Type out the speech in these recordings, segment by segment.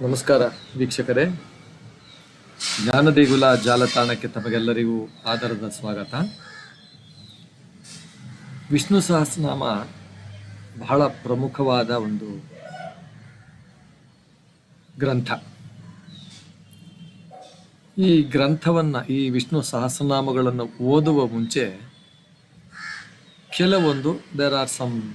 ನಮಸ್ಕಾರ ವೀಕ್ಷಕರೇ. ಜ್ಞಾನದೇಗುಲ ಜಾಲತಾಣಕ್ಕೆ ತಮಗೆಲ್ಲರಿಗೂ ಆದರದ ಸ್ವಾಗತ. ವಿಷ್ಣು ಸಹಸ್ರನಾಮ ಬಹಳ ಪ್ರಮುಖವಾದ ಒಂದು ಗ್ರಂಥ. ಈ ಗ್ರಂಥವನ್ನು, ಈ ವಿಷ್ಣು ಸಹಸ್ರನಾಮಗಳನ್ನು ಓದುವ ಮುಂಚೆ ಕೆಲವೊಂದು ದೇರ್ ಆರ್ ಸಮ್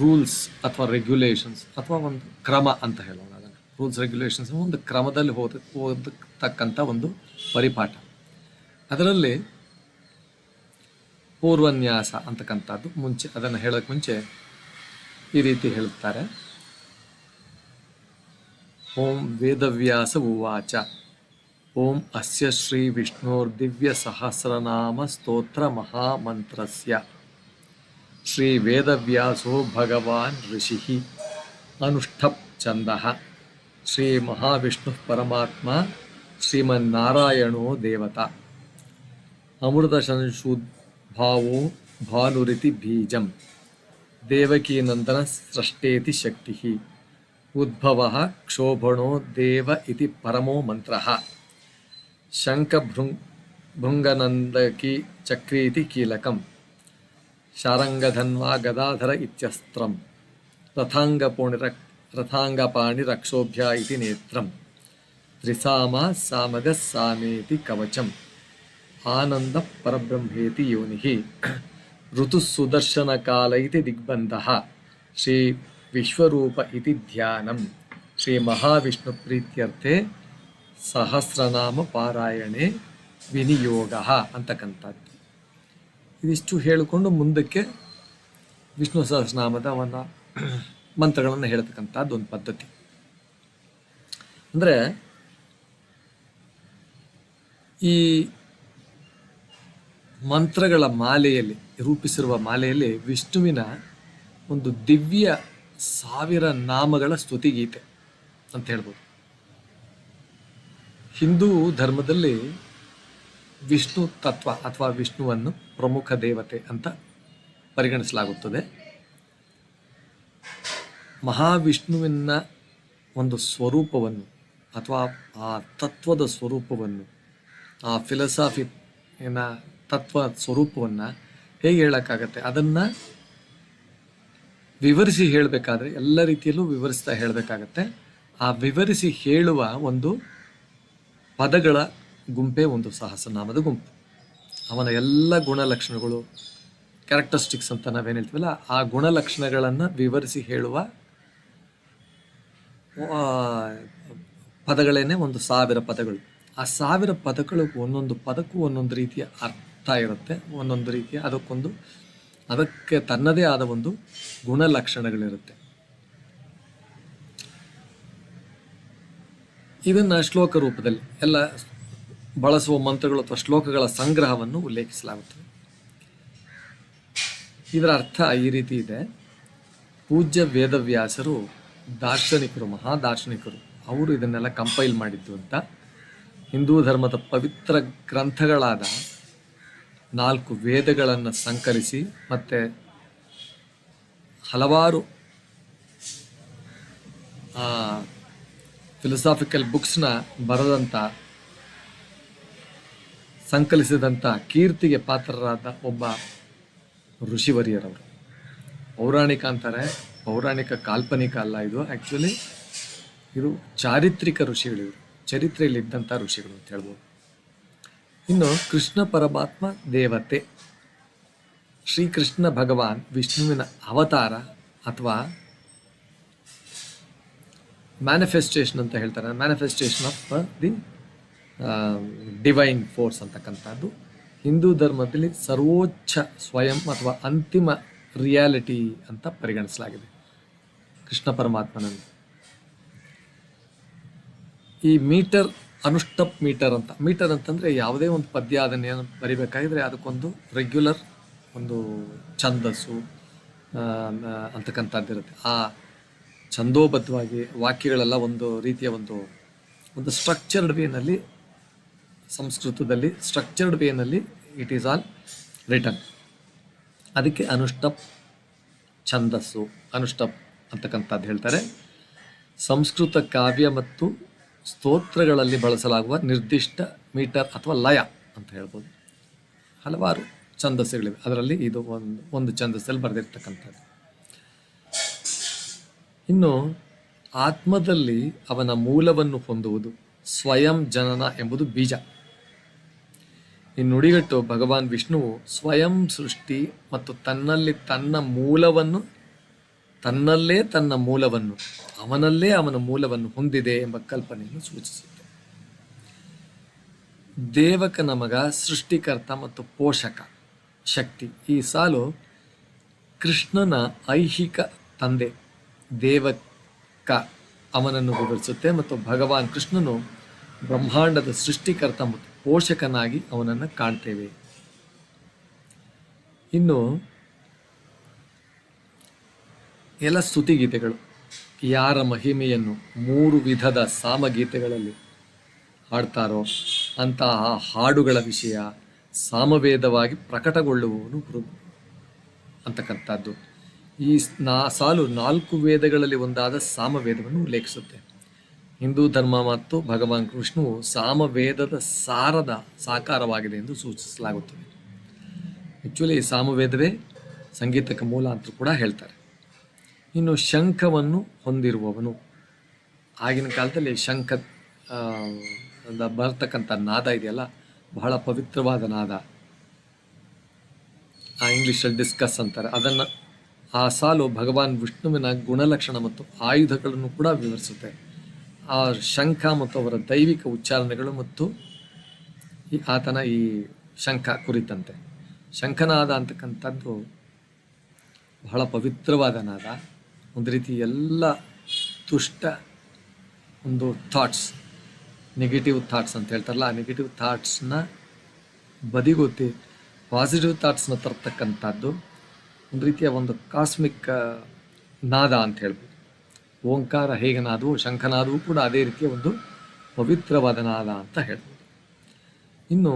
ರೂಲ್ಸ್ ಅಥವಾ ರೆಗ್ಯುಲೇಷನ್ಸ್ ಅಥವಾ ಒಂದು ಕ್ರಮ ಅಂತ ಹೇಳೋಣ. ರೂಲ್ಸ್ ರೆಗ್ಯುಲೇಷನ್ಸ್ ಒಂದು ಕ್ರಮದಲ್ಲಿ ಹೋದ ಓದತಕ್ಕಂಥ ಒಂದು ಪರಿಪಾಠ. ಅದರಲ್ಲಿ ಪೂರ್ವನ್ಯಾಸ ಅಂತಕ್ಕಂಥದ್ದು ಮುಂಚೆ, ಅದನ್ನು ಹೇಳೋಕ್ಕೆ ಮುಂಚೆ ಈ ರೀತಿ ಹೇಳುತ್ತಾರೆ. ಓಂ ವೇದವ್ಯಾಸ ಉವಾಚ ಓಂ ಅಸ್ಯ ಶ್ರೀ ವಿಷ್ಣೋರ್ದಿವ್ಯ ಸಹಸ್ರನಾಮ ಸ್ತೋತ್ರ ಮಹಾಮಂತ್ರಸ್ಯ. ಶ್ರೀ ವೇದವ್ಯಾಸೋ ಭಗವಾನ್ ಋಷಿ ಅನುಷ್ಠಪ್ ಛಂದ. श्री महाविष्णु परमात्मा श्रीमारायणो देवता। अमृत भावो भानुरिति बीजम। देवकी नंदन सृष्टेति शक्ति। उद्भव क्षोभणो देव इति परमो मंत्र शंख भृंगनंदकी चक्रीति कीलकम। शारंगधन्वा गदाधर इतस्त्र रथांगपूर्णिक ರಥಾಂಗಪಾಣಿರಕ್ಷೋಭ್ಯ ಇತಿ ನೇತ್ರಂ ತ್ರಿಸಾಮ ಸಾಮಗ ಸಾಮೇತಿ ಕವಚಂ ಆನಂದ ಪರಬ್ರಹ್ಮೇತಿ ಯೋನಿಃ ಋತುಸುದರ್ಶನಕಾಲ ಇತಿ ದಿಗ್ಬಂಧಃ ಶ್ರೀ ವಿಶ್ವರೂಪ ಇತಿ ಧ್ಯಾನಂ ಶ್ರೀ ಮಹಾವಿಷ್ಣು ಪ್ರೀತ್ಯರ್ಥೆ ಸಹಸ್ರನಾಮ ಪಾರಾಯಣೆ ವಿನಿಯೋಗ ಅಂತಕ್ಕಂಥದ್ದು ಇದಿಷ್ಟು ಹೇಳಿಕೊಂಡು ಮುಂದಕ್ಕೆ ವಿಷ್ಣು ಸಹಸ್ರನಾಮದ ಒಂದು ಮಂತ್ರಗಳನ್ನು ಹೇಳ್ತಕ್ಕಂಥದ್ದು ಒಂದು ಪದ್ಧತಿ. ಅಂದರೆ ಈ ಮಂತ್ರಗಳ ಮಾಲೆಯಲ್ಲಿ, ರೂಪಿಸಿರುವ ಮಾಲೆಯಲ್ಲಿ ವಿಷ್ಣುವಿನ ಒಂದು ದಿವ್ಯ ಸಾವಿರ ನಾಮಗಳ ಸ್ತುತಿಗೀತೆ ಅಂತ ಹೇಳ್ಬೋದು. ಹಿಂದೂ ಧರ್ಮದಲ್ಲಿ ವಿಷ್ಣು ತತ್ವ ಅಥವಾ ವಿಷ್ಣುವನ್ನು ಪ್ರಮುಖ ದೇವತೆ ಅಂತ ಪರಿಗಣಿಸಲಾಗುತ್ತದೆ. ಮಹಾವಿಷ್ಣುವಿನ ಒಂದು ಸ್ವರೂಪವನ್ನು ಅಥವಾ ಆ ತತ್ವದ ಸ್ವರೂಪವನ್ನು, ಆ ಫಿಲಸಾಫಿ ಏನ ತತ್ವ ಸ್ವರೂಪವನ್ನು ಹೇಗೆ ಹೇಳೋಕ್ಕಾಗತ್ತೆ? ಅದನ್ನು ವಿವರಿಸಿ ಹೇಳಬೇಕಾದ್ರೆ ಎಲ್ಲ ರೀತಿಯಲ್ಲೂ ವಿವರಿಸ್ತಾ ಹೇಳಬೇಕಾಗತ್ತೆ. ಆ ವಿವರಿಸಿ ಹೇಳುವ ಒಂದು ಪದಗಳ ಗುಂಪೇ ಒಂದು ಸಹಸ್ರನಾಮದ ಗುಂಪು. ಅವನ ಎಲ್ಲ ಗುಣಲಕ್ಷಣಗಳು ಕ್ಯಾರೆಕ್ಟರಿಸ್ಟಿಕ್ಸ್ ಅಂತ ನಾವೇನು ಹೇಳ್ತೀವಲ್ಲ, ಆ ಗುಣಲಕ್ಷಣಗಳನ್ನು ವಿವರಿಸಿ ಹೇಳುವ ಪದಗಳೇನೆ ಒಂದು ಸಾವಿರ ಪದಗಳು. ಆ ಸಾವಿರ ಪದಗಳು ಒಂದೊಂದು ಪದಕ್ಕೂ ಒಂದೊಂದು ರೀತಿಯ ಅರ್ಥ ಇರುತ್ತೆ, ಒಂದೊಂದು ರೀತಿಯ ಅದಕ್ಕೊಂದು, ಅದಕ್ಕೆ ತನ್ನದೇ ಆದ ಒಂದು ಗುಣಲಕ್ಷಣಗಳಿರುತ್ತೆ. ಇದನ್ನು ಶ್ಲೋಕ ರೂಪದಲ್ಲಿ ಎಲ್ಲ ಬಳಸುವ ಮಂತ್ರಗಳು ಅಥವಾ ಶ್ಲೋಕಗಳ ಸಂಗ್ರಹವನ್ನು ಉಲ್ಲೇಖಿಸಲಾಗುತ್ತದೆ. ಇದರ ಅರ್ಥ ಈ ರೀತಿ ಇದೆ. ಪೂಜ್ಯ ವೇದವ್ಯಾಸರು ದಾರ್ಶನಿಕರು ಮಹಾ ದಾರ್ಶನಿಕರು ಅವರು ಇದನ್ನೆಲ್ಲ ಕಂಪೈಲ್ ಮಾಡಿದ್ದು ಅಂತ. ಹಿಂದೂ ಧರ್ಮದ ಪವಿತ್ರ ಗ್ರಂಥಗಳಾದ ನಾಲ್ಕು ವೇದಗಳನ್ನು ಸಂಕಲಿಸಿ ಮತ್ತು ಹಲವಾರು ಫಿಲಸಾಫಿಕಲ್ ಬುಕ್ಸ್ನ ಬರೆದಂಥ ಸಂಕಲಿಸಿದಂಥ ಕೀರ್ತಿಗೆ ಪಾತ್ರರಾದ ಒಬ್ಬ ಋಷಿವರಿಯರವರು. ಪೌರಾಣಿಕ ಅಂತಾರೆ ಪೌರಾಣಿಕ, ಕಾಲ್ಪನಿಕ ಅಲ್ಲ ಇದು. ಆ್ಯಕ್ಚುಲಿ ಇದು ಚಾರಿತ್ರಿಕ ಋಷಿಗಳಿವರು ಚರಿತ್ರೆಯಲ್ಲಿ ಇದ್ದಂಥ ಋಷಿಗಳು ಅಂತ ಹೇಳ್ಬೋದು. ಇನ್ನು ಕೃಷ್ಣ ಪರಮಾತ್ಮ ದೇವತೆ, ಶ್ರೀಕೃಷ್ಣ ಭಗವಾನ್ ವಿಷ್ಣುವಿನ ಅವತಾರ ಅಥವಾ ಮ್ಯಾನಿಫೆಸ್ಟೇಷನ್ ಅಂತ ಹೇಳ್ತಾರೆ. Manifestation of the divine force ಅಂತಕ್ಕಂಥದ್ದು. ಹಿಂದೂ ಧರ್ಮದಲ್ಲಿ ಸರ್ವೋಚ್ಚ ಸ್ವಯಂ ಅಥವಾ ಅಂತಿಮ ರಿಯಾಲಿಟಿ ಅಂತ ಪರಿಗಣಿಸಲಾಗಿದೆ. ಕೃಷ್ಣ ಪರಮಾತ್ಮನನ್ನು ಈ ಮೀಟರ್ ಅನುಷ್ಟಪ್ ಮೀಟರ್ ಅಂತ. ಮೀಟರ್ ಅಂತಂದರೆ ಯಾವುದೇ ಒಂದು ಪದ್ಯ ಅದನ್ನು ಏನು ಬರಿಬೇಕಾಗಿದ್ರೆ ಅದಕ್ಕೊಂದು ರೆಗ್ಯುಲರ್ ಒಂದು ಛಂದಸ್ಸು ಅಂತಕ್ಕಂಥದ್ದಿರುತ್ತೆ ಆ ಛಂದೋಬದ್ಧವಾಗಿ ವಾಕ್ಯಗಳೆಲ್ಲ ಒಂದು ರೀತಿಯ ಒಂದು ಒಂದು ಸ್ಟ್ರಕ್ಚರ್ಡ್ ವೇನಲ್ಲಿ ಸಂಸ್ಕೃತದಲ್ಲಿ ಸ್ಟ್ರಕ್ಚರ್ಡ್ ವೇನಲ್ಲಿ ಇಟ್ ಈಸ್ ಆಲ್ ರಿಟರ್ನ್ ಅದಕ್ಕೆ ಅನುಷ್ಟಪ್ ಛಂದಸ್ಸು ಅನುಷ್ಟಪ್ ಅಂತಕ್ಕಂಥದ್ದು ಹೇಳ್ತಾರೆ. ಸಂಸ್ಕೃತ ಕಾವ್ಯ ಮತ್ತು ಸ್ತೋತ್ರಗಳಲ್ಲಿ ಬಳಸಲಾಗುವ ನಿರ್ದಿಷ್ಟ ಮೀಟರ್ ಅಥವಾ ಲಯ ಅಂತ ಹೇಳ್ಬೋದು. ಹಲವಾರು ಛಂದಸ್ಸುಗಳಿವೆ. ಅದರಲ್ಲಿ ಇದು ಒಂದು ಒಂದು ಛಂದಸ್ಸಲ್ಲಿ ಬರೆದಿರ್ತಕ್ಕಂಥದ್ದು. ಇನ್ನು ಆತ್ಮದಲ್ಲಿ ಅವನ ಮೂಲವನ್ನು ಹೊಂದುವುದು ಸ್ವಯಂ ಜನನ ಎಂಬುದು ಬೀಜ. ಈ ನುಡಿಗಟ್ಟು ಭಗವಾನ್ ವಿಷ್ಣುವು ಸ್ವಯಂ ಸೃಷ್ಟಿ ಮತ್ತು ತನ್ನಲ್ಲಿ ತನ್ನ ಮೂಲವನ್ನು ತನ್ನಲ್ಲೇ ತನ್ನ ಮೂಲವನ್ನು, ಅವನಲ್ಲೇ ಅವನ ಮೂಲವನ್ನು ಹೊಂದಿದೆ ಎಂಬ ಕಲ್ಪನೆಯನ್ನು ಸೂಚಿಸುತ್ತೆ. ದೇವಕನ ಮಗ, ಸೃಷ್ಟಿಕರ್ತ ಮತ್ತು ಪೋಷಕ ಶಕ್ತಿ. ಈ ಸಾಲು ಕೃಷ್ಣನ ಐಹಿಕ ತಂದೆ, ದೇವಕ ಅವನನ್ನು ವಿವರಿಸುತ್ತೆ ಮತ್ತು ಭಗವಾನ್ ಕೃಷ್ಣನು ಬ್ರಹ್ಮಾಂಡದ ಸೃಷ್ಟಿಕರ್ತ ಮತ್ತು ಪೋಷಕನಾಗಿ ಅವನನ್ನು ಕಾಣ್ತೇವೆ. ಇನ್ನು ಎಲ್ಲ ಸ್ತುತಿಗೀತೆಗಳು. ಯಾರ ಮಹಿಮೆಯನ್ನು ಮೂರು ವಿಧದ ಸಾಮಗೀತೆಗಳಲ್ಲಿ ಹಾಡ್ತಾರೋ ಅಂತಹ ಹಾಡುಗಳ ವಿಷಯ ಸಾಮವೇದವಾಗಿ ಪ್ರಕಟಗೊಳ್ಳುವವನು ಗುರು. ಅಂತಕ್ಕಂಥದ್ದು. ಈ ನಾ ಸಾಲು ನಾಲ್ಕು ವೇದಗಳಲ್ಲಿ ಒಂದಾದ ಸಾಮವೇದವನ್ನು ಉಲ್ಲೇಖಿಸುತ್ತೆ. ಹಿಂದೂ ಧರ್ಮ ಮತ್ತು ಭಗವಾನ್ ಕೃಷ್ಣವು ಸಾಮವೇದದ ಸಾರದ ಸಾಕಾರವಾಗಿದೆ ಎಂದು ಸೂಚಿಸಲಾಗುತ್ತದೆ. ಆ್ಯಕ್ಚುಲಿ ಸಾಮವೇದವೇ ಸಂಗೀತಕ್ಕೆ ಮೂಲ ಅಂತ ಕೂಡ ಹೇಳ್ತಾರೆ. ಇನ್ನು ಶಂಖವನ್ನು ಹೊಂದಿರುವವನು. ಆಗಿನ ಕಾಲದಲ್ಲಿ ಶಂಖ ಬರ್ತಕ್ಕಂಥ ನಾದ ಇದೆಯಲ್ಲ, ಬಹಳ ಪವಿತ್ರವಾದ ನಾದ. ಆ ಇಂಗ್ಲೀಷಲ್ಲಿ ಡಿಸ್ಕಸ್ ಅಂತಾರೆ. ಅದನ್ನು ಆ ಸಾಲು ಭಗವಾನ್ ವಿಷ್ಣುವಿನ ಗುಣಲಕ್ಷಣ ಮತ್ತು ಆಯುಧಗಳನ್ನು ಕೂಡ ವಿವರಿಸುತ್ತೆ. ಆ ಶಂಖ ಮತ್ತು ಅವರ ದೈವಿಕ ಉಚ್ಚಾರಣೆಗಳು ಮತ್ತು ಈ ಆತನ ಈ ಶಂಖ ಕುರಿತಂತೆ. ಶಂಖನಾದ ಅಂತಕ್ಕಂಥದ್ದು ಬಹಳ ಪವಿತ್ರವಾದ ನಾದ. ಒಂದು ರೀತಿ ಎಲ್ಲ ತುಷ್ಟ ಒಂದು ಥಾಟ್ಸ್ ನೆಗೆಟಿವ್ ಥಾಟ್ಸ್ ಅಂತ ಹೇಳ್ತಾರಲ್ಲ, ಆ ನೆಗೆಟಿವ್ ಥಾಟ್ಸ್ನ ಬದಿಗೊತ್ತಿ ಪಾಸಿಟಿವ್ ಥಾಟ್ಸ್ನ ತರ್ತಕ್ಕಂಥದ್ದು ಒಂದು ರೀತಿಯ ಒಂದು ಕಾಸ್ಮಿಕ್ ನಾದ ಅಂತ ಹೇಳ್ಬೋದು. ಓಂಕಾರ ಹೇಗೆ ನಾದವು ಶಂಖನಾದವು ಕೂಡ ಅದೇ ರೀತಿಯ ಒಂದು ಪವಿತ್ರವಾದ ನಾದ ಅಂತ ಹೇಳ್ಬೋದು. ಇನ್ನು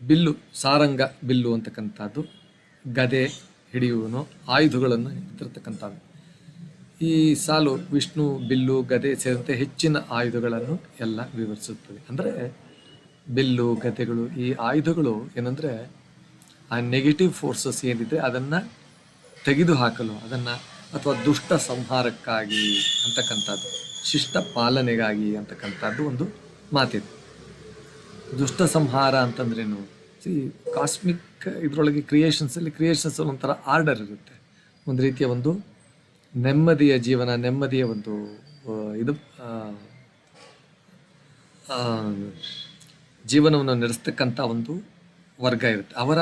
ಬಿಲ್ಲು, ಸಾರಂಗ ಬಿಲ್ಲು ಅಂತಕ್ಕಂಥದ್ದು, ಗದೆ ಹಿಡಿಯುವನು, ಆಯುಧಗಳನ್ನು ಇಟ್ಟಿರ್ತಕ್ಕಂಥದ್ದು. ಈ ಸಾಲು, ವಿಷ್ಣು, ಬಿಲ್ಲು, ಗದೆ ಸೇರಿದಂತೆ ಹೆಚ್ಚಿನ ಆಯುಧಗಳನ್ನು ಎಲ್ಲ ವಿವರಿಸುತ್ತದೆ. ಅಂದರೆ ಬಿಲ್ಲು, ಗದೆಗಳು, ಈ ಆಯುಧಗಳು ಏನಂದರೆ ಆ ನೆಗೆಟಿವ್ ಫೋರ್ಸಸ್ ಏನಿದೆ ಅದನ್ನು ತೆಗೆದು ಹಾಕಲು ಅದನ್ನು ಅಥವಾ ದುಷ್ಟ ಸಂಹಾರಕ್ಕಾಗಿ ಅಂತಕ್ಕಂಥದ್ದು, ಶಿಷ್ಟ ಪಾಲನೆಗಾಗಿ ಅಂತಕ್ಕಂಥದ್ದು ಒಂದು ಮಾತಿದೆ. ದುಷ್ಟ ಸಂಹಾರ ಅಂತಂದ್ರೇನು? ಸಿ ಕಾಸ್ಮಿಕ್ ಇದರೊಳಗೆ ಕ್ರಿಯೇಷನ್ಸಲ್ಲಿ ಕ್ರಿಯೇಷನ್ಸ್ ಒಂಥರ ಆರ್ಡರ್ ಇರುತ್ತೆ. ಒಂದು ರೀತಿಯ ಒಂದು ನೆಮ್ಮದಿಯ ಜೀವನ, ನೆಮ್ಮದಿಯ ಒಂದು ಇದು ಜೀವನವನ್ನು ನಡೆಸ್ತಕ್ಕಂಥ ಒಂದು ವರ್ಗ ಇರುತ್ತೆ. ಅವರ,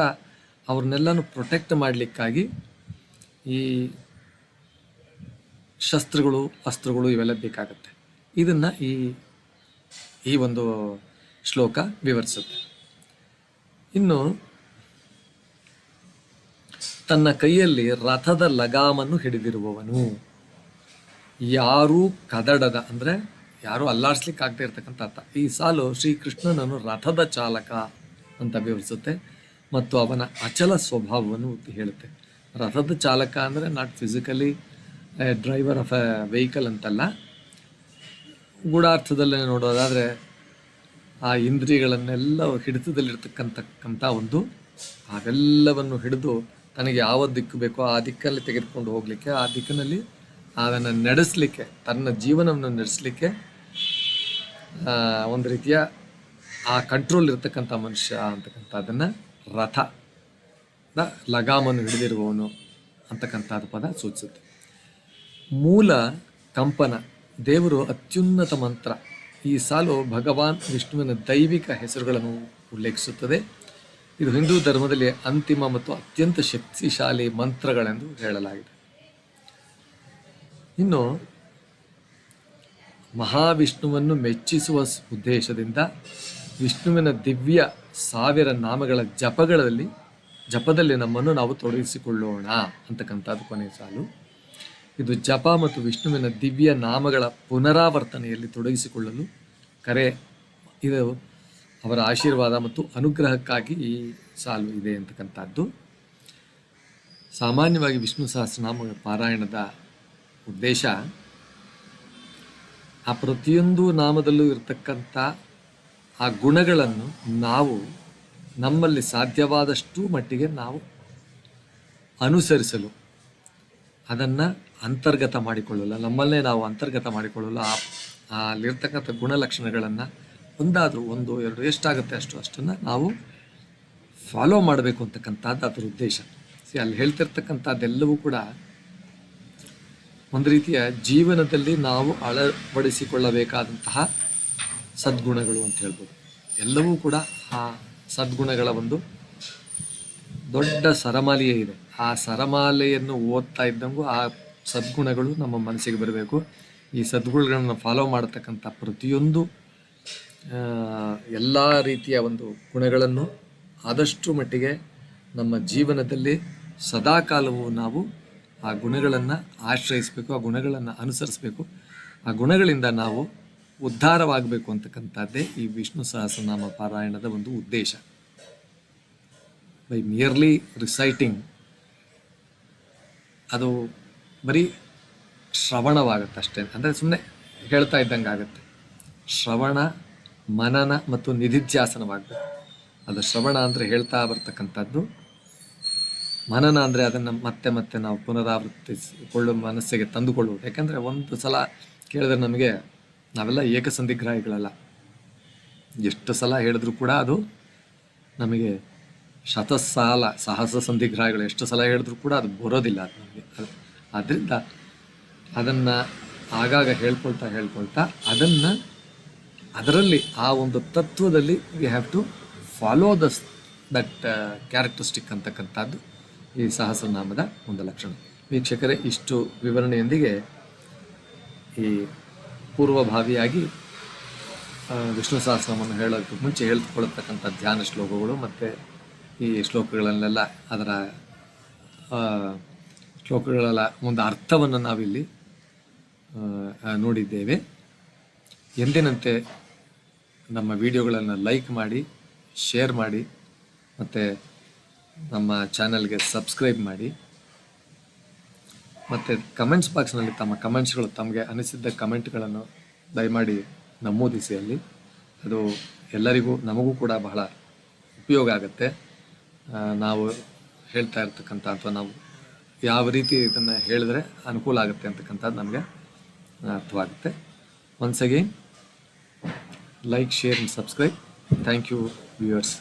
ಅವ್ರನ್ನೆಲ್ಲನೂ ಪ್ರೊಟೆಕ್ಟ್ ಮಾಡಲಿಕ್ಕಾಗಿ ಈ ಶಸ್ತ್ರಗಳು, ಅಸ್ತ್ರಗಳು ಇವೆಲ್ಲ ಬೇಕಾಗುತ್ತೆ. ಇದನ್ನು ಈ ಈ ಒಂದು ಶ್ಲೋಕ ವಿವರಿಸುತ್ತೆ. ಇನ್ನು ತನ್ನ ಕೈಯಲ್ಲಿ ರಥದ ಲಗಾಮನ್ನು ಹಿಡಿದಿರುವವನು. ಯಾರೂ ಕದಡದ, ಅಂದರೆ ಯಾರೂ ಅಲ್ಲಾಡಿಸ್ಲಿಕ್ಕೆ ಆಗದೆ ಇರತಕ್ಕಂಥ ಅರ್ಥ. ಈ ಸಾಲು ಶ್ರೀಕೃಷ್ಣನನ್ನು ರಥದ ಚಾಲಕ ಅಂತ ವಿವರಿಸುತ್ತೆ ಮತ್ತು ಅವನ ಅಚಲ ಸ್ವಭಾವವನ್ನು ಹೇಳುತ್ತೆ. ರಥದ ಚಾಲಕ ಅಂದರೆ not physically driver of a vehicle ಅಂತಲ್ಲ. ಗೂಢಾರ್ಥದಲ್ಲೇ ನೋಡೋದಾದರೆ ಆ ಇಂದ್ರಿಯಗಳನ್ನೆಲ್ಲ ಹಿಡಿತದಲ್ಲಿರ್ತಕ್ಕಂಥಕ್ಕಂಥ ಒಂದು. ಅವೆಲ್ಲವನ್ನು ಹಿಡಿದು ತನಗೆ ಯಾವ ದಿಕ್ಕು ಬೇಕೋ ಆ ದಿಕ್ಕಲ್ಲಿ ತೆಗೆದುಕೊಂಡು ಹೋಗಲಿಕ್ಕೆ, ಆ ದಿಕ್ಕಿನಲ್ಲಿ ಅದನ್ನು ನಡೆಸಲಿಕ್ಕೆ, ತನ್ನ ಜೀವನವನ್ನು ನಡೆಸಲಿಕ್ಕೆ ಒಂದು ರೀತಿಯ ಆ ಕಂಟ್ರೋಲ್ ಇರತಕ್ಕಂಥ ಮನುಷ್ಯ ಅಂತಕ್ಕಂಥದ್ದನ್ನು ರಥ ಲಗಾಮನ್ನು ಹಿಡಿದಿರುವವನು ಅಂತಕ್ಕಂಥದ್ದು ಪದ ಸೂಚಿಸುತ್ತೆ. ಮೂಲ ಕಂಪನ, ದೇವರು ಅತ್ಯುನ್ನತ ಮಂತ್ರ, ಈ ಸಾಲು ಭಗವಾನ್ ವಿಷ್ಣುವಿನ ದೈವಿಕ ಹೆಸರುಗಳನ್ನು ಉಲ್ಲೇಖಿಸುತ್ತದೆ. ಇದು ಹಿಂದೂ ಧರ್ಮದಲ್ಲಿ ಅಂತಿಮ ಮತ್ತು ಅತ್ಯಂತ ಶಕ್ತಿಶಾಲಿ ಮಂತ್ರಗಳೆಂದು ಹೇಳಲಾಗಿದೆ. ಇನ್ನು ಮಹಾವಿಷ್ಣುವನ್ನು ಮೆಚ್ಚಿಸುವ ಉದ್ದೇಶದಿಂದ ವಿಷ್ಣುವಿನ ದಿವ್ಯ ಸಾವಿರ ನಾಮಗಳ ಜಪಗಳಲ್ಲಿ, ಜಪದಲ್ಲಿ ನಮ್ಮನ್ನು ನಾವು ತೊಡಗಿಸಿಕೊಳ್ಳೋಣ ಅಂತಕ್ಕಂಥದ್ದು ಕೊನೆಯ ಸಾಲು. ಇದು ಜಪ ಮತ್ತು ವಿಷ್ಣುವಿನ ದಿವ್ಯ ನಾಮಗಳ ಪುನರಾವರ್ತನೆಯಲ್ಲಿ ತೊಡಗಿಸಿಕೊಳ್ಳಲು ಕರೆ, ಇದು ಅವರ ಆಶೀರ್ವಾದ ಮತ್ತು ಅನುಗ್ರಹಕ್ಕಾಗಿ ಈ ಸಾಲು ಇದೆ ಅಂತಕ್ಕಂಥದ್ದು. ಸಾಮಾನ್ಯವಾಗಿ ವಿಷ್ಣು ಸಹಸ್ರನಾಮ ಪಾರಾಯಣದ ಉದ್ದೇಶ, ಆ ಪ್ರತಿಯೊಂದು ನಾಮದಲ್ಲೂ ಇರತಕ್ಕಂಥ ಆ ಗುಣಗಳನ್ನು ನಾವು ನಮ್ಮಲ್ಲಿ ಸಾಧ್ಯವಾದಷ್ಟು ಮಟ್ಟಿಗೆ ನಾವು ಅನುಸರಿಸಲು, ಅದನ್ನು ಅಂತರ್ಗತ ಮಾಡಿಕೊಳ್ಳಲ್ಲ. ನಮ್ಮಲ್ಲೇ ನಾವು ಅಂತರ್ಗತ ಮಾಡಿಕೊಳ್ಳಲು ಆ ಆ, ಅಲ್ಲಿರ್ತಕ್ಕಂಥ ಗುಣಲಕ್ಷಣಗಳನ್ನು ಒಂದಾದರೂ ಒಂದು, ಎರಡು ಎಷ್ಟಾಗುತ್ತೆ ಅಷ್ಟು ಅಷ್ಟನ್ನು ನಾವು ಫಾಲೋ ಮಾಡಬೇಕು ಅಂತಕ್ಕಂಥದ್ದು ಅದರ ಉದ್ದೇಶ. ಸಿ ಅಲ್ಲಿ ಹೇಳ್ತಿರ್ತಕ್ಕಂಥದ್ದೆಲ್ಲವೂ ಕೂಡ ಒಂದು ರೀತಿಯ ಜೀವನದಲ್ಲಿ ನಾವು ಅಳವಡಿಸಿಕೊಳ್ಳಬೇಕಾದಂತಹ ಸದ್ಗುಣಗಳು ಅಂತ ಹೇಳ್ಬೋದು. ಎಲ್ಲವೂ ಕೂಡ ಆ ಸದ್ಗುಣಗಳ ಒಂದು ದೊಡ್ಡ ಸರಮಾಲೆಯೇ ಇದೆ. ಆ ಸರಮಾಲೆಯನ್ನು ಓದ್ತಾ ಇದ್ದಂಗೂ ಆ ಸದ್ಗುಣಗಳು ನಮ್ಮ ಮನಸ್ಸಿಗೆ ಬರಬೇಕು. ಈ ಸದ್ಗುಣಗಳನ್ನು ಫಾಲೋ ಮಾಡತಕ್ಕಂಥ ಪ್ರತಿಯೊಂದು ಎಲ್ಲ ರೀತಿಯ ಒಂದು ಗುಣಗಳನ್ನು ಆದಷ್ಟು ಮಟ್ಟಿಗೆ ನಮ್ಮ ಜೀವನದಲ್ಲಿ ಸದಾಕಾಲವೂ ನಾವು ಆ ಗುಣಗಳನ್ನು ಆಶ್ರಯಿಸಬೇಕು, ಆ ಗುಣಗಳನ್ನು ಅನುಸರಿಸಬೇಕು. ಆ ಗುಣಗಳಿಂದ ನಾವು ಉದ್ಧಾರವಾಗಬೇಕು ಅಂತಕ್ಕಂಥದ್ದೇ ಈ ವಿಷ್ಣು ಸಹಸ್ರನಾಮ ಪಾರಾಯಣದ ಒಂದು ಉದ್ದೇಶ. ಬೈ ಮಿಯರ್ಲಿ ರಿಸೈಟಿಂಗ್ ಅದು ಬರೀ ಶ್ರವಣವಾಗುತ್ತೆ ಅಷ್ಟೇ ಅಂದರೆ ಸುಮ್ಮನೆ ಹೇಳ್ತಾ ಇದ್ದಂಗೆ ಆಗುತ್ತೆ ಶ್ರವಣ ಮನನ ಮತ್ತು ನಿಧಿಧ್ಯಾಸನವಾಗಬೇಕು ಅದು ಶ್ರವಣ ಅಂದರೆ ಹೇಳ್ತಾ ಬರ್ತಕ್ಕಂಥದ್ದು. ಮನನ ಅಂದರೆ ಅದನ್ನು ಮತ್ತೆ ಮತ್ತೆ ನಾವು ಪುನರಾವರ್ತಿಸಿಕೊಳ್ಳೋ ಮನಸ್ಸಿಗೆ ತಂದುಕೊಳ್ಳುವುದು. ಯಾಕೆಂದರೆ ಒಂದು ಸಲ ಕೇಳಿದ್ರೆ ನಮಗೆ ನಾವೆಲ್ಲ ಏಕಸಂಧಿಗ್ರಾಹಿಗಳಲ್ಲ. ಎಷ್ಟು ಸಲ ಹೇಳಿದ್ರು ಕೂಡ ಅದು ನಮಗೆ ಶತಸಾಲ ಸಾಹಸ ಸಂಧಿಗ್ರಹಗಳು ಎಷ್ಟು ಸಲ ಹೇಳಿದ್ರು ಕೂಡ ಅದು ಬರೋದಿಲ್ಲ ಅದು ನಮಗೆ. ಆದ್ದರಿಂದ ಅದನ್ನು ಆಗಾಗ ಹೇಳ್ಕೊಳ್ತಾ ಹೇಳ್ಕೊಳ್ತಾ ಅದನ್ನು ಅದರಲ್ಲಿ ಆ ಒಂದು ತತ್ವದಲ್ಲಿ we have to follow the that characteristic ಅಂತಕ್ಕಂಥದ್ದು ಈ ಸಹಸ್ರನಾಮದ ಒಂದು ಲಕ್ಷಣ. ವೀಕ್ಷಕರೇ, ಇಷ್ಟು ವಿವರಣೆಯೊಂದಿಗೆ ಈ ಪೂರ್ವಭಾವಿಯಾಗಿ ವಿಷ್ಣು ಸಹಸ್ರನಾಮವನ್ನು ಹೇಳೋದಕ್ಕೆ ಮುಂಚೆ ಹೇಳ್ಕೊಳ್ತಕ್ಕಂಥ ಧ್ಯಾನ ಶ್ಲೋಕಗಳು ಮತ್ತು ಈ ಶ್ಲೋಕಗಳನ್ನೆಲ್ಲ ಅದರ ಶ್ಲೋಕಗಳೆಲ್ಲ ಒಂದು ಅರ್ಥವನ್ನು ನಾವಿಲ್ಲಿ ನೋಡಿದ್ದೇವೆ. ಎಂದಿನಂತೆ ನಮ್ಮ ವಿಡಿಯೋಗಳನ್ನು ಲೈಕ್ ಮಾಡಿ ಶೇರ್ ಮಾಡಿ, ಮತ್ತು ನಮ್ಮ ಚಾನಲ್ಗೆ ಸಬ್ಸ್ಕ್ರೈಬ್ ಮಾಡಿ. ಮತ್ತು ಕಮೆಂಟ್ಸ್ ಬಾಕ್ಸ್ನಲ್ಲಿ ತಮ್ಮ ಕಮೆಂಟ್ಸ್ಗಳು ತಮಗೆ ಅನಿಸಿದ್ದ ಕಮೆಂಟ್ಗಳನ್ನು ದಯಮಾಡಿ ನಮೂದಿಸಿ ಅಲ್ಲಿ. ಅದು ಎಲ್ಲರಿಗೂ, ನಮಗೂ ಕೂಡ ಬಹಳ ಉಪಯೋಗ ಆಗುತ್ತೆ. ನಾವು ಹೇಳ್ತಾ ಇರ್ತಕ್ಕಂಥ ಅಥವಾ ನಾವು ಯಾವ ರೀತಿ ಇದನ್ನು ಹೇಳಿದ್ರೆ ಅನುಕೂಲ ಆಗುತ್ತೆ ಅಂತಕ್ಕಂಥದ್ದು ನಮಗೆ ಅರ್ಥವಾಗುತ್ತೆ. Once again like share and subscribe thank you viewers